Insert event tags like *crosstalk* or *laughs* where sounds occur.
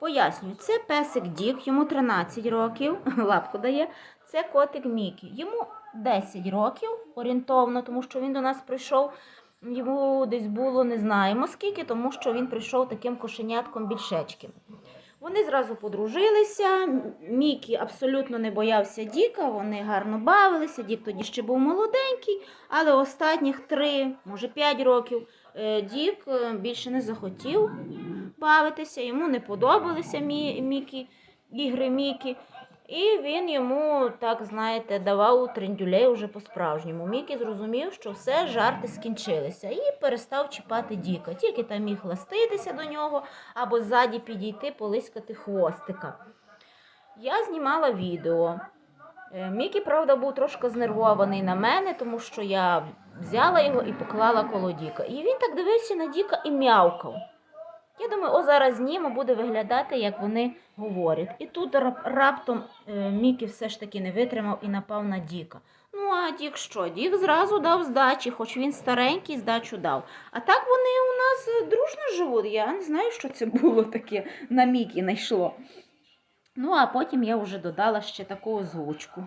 Пояснюю, це песик Дік, йому 13 років, *laughs* лапку дає. Це котик Мікі. Йому 10 років орієнтовно, тому що він до нас прийшов. Йому десь було не знаємо скільки, тому що він прийшов таким кошенятком більшечким. Вони зразу подружилися. Мікі абсолютно не боявся Діка, вони гарно бавилися. Дік тоді ще був молоденький, але останніх три, може п'ять років е, Дік е, більше не захотів бавитися, йому не подобалися Мі, Мікі, ігри Мікі. І він йому, так знаєте, давав трендюлей уже по-справжньому. Мікі зрозумів, що все, жарти скінчилися, і перестав чіпати Діка. Тільки там міг ластитися до нього або ззаді підійти, полискати хвостика. Я знімала відео. Е, Мікі, правда, був трошки знервований на мене, тому що я взяла його і поклала коло Діка. І він так дивився на Діка і м'явкав. Думаю, о, зараз знімо, буде виглядати, як вони говорять. І тут раптом е, Мікі все ж таки не витримав і напав на Діка. Ну, а Дік що? Дік зразу дав здачі, хоч він старенький, здачу дав. А так вони у нас е, дружно живуть. Я не знаю, що це було таке на Мікі найшло. Ну, а потім я вже додала ще таку озвучку.